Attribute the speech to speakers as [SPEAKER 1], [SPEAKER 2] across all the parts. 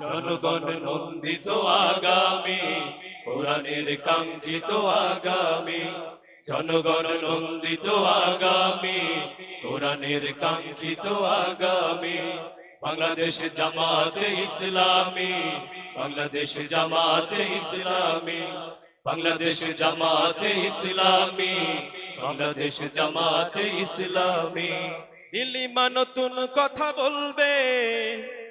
[SPEAKER 1] জনগণ নন্দিত আগামী, কোরআনের কাঙ্ক্ষিত আগামী, জনগণ নন্দিত আগামী, কোরআনের কাঙ্ক্ষিত আগামী, বাংলাদেশ জামাতে ইসলামী, বাংলাদেশ জামাতে ইসলামী, বাংলাদেশ জামাতে ইসলামী, বাংলাদেশ জামাতে ইসলামী।
[SPEAKER 2] নীলিমা নতুন কথা বলবে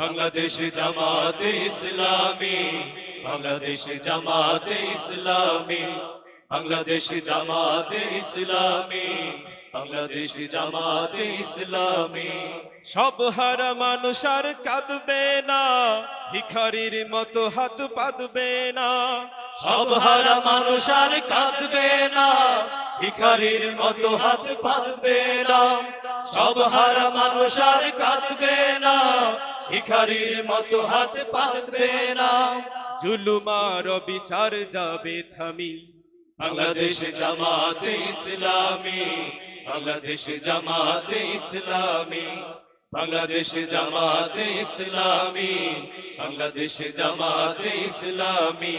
[SPEAKER 1] বাংলাদেশ জামাতে ইসলামী, বাংলাদেশ জামাতে ইসলামী, বাংলাদেশ জামাতে ইসলামী, বাংলাদেশ জামাতে ইসলামী।
[SPEAKER 2] সব হারা মানুষ আর কাঁদবে না, ভিখারির মতো হাত পাতবে না।
[SPEAKER 1] সব হারা মানুষ আর কাঁদবে না, ভিখারির মতো হাত পাতবে না। সব হারা মানুষ আর কাঁদবে না, ভিখারির মতো হাত পাতবে না।
[SPEAKER 2] জুলুমার বিচার যাবে থামি।
[SPEAKER 1] বাংলাদেশ জামাতে ইসলামী, বাংলাদেশ জামাতে ইসলামী, বাংলাদেশ জামাতে ইসলামী, বাংলাদেশ জামাতে ইসলামী।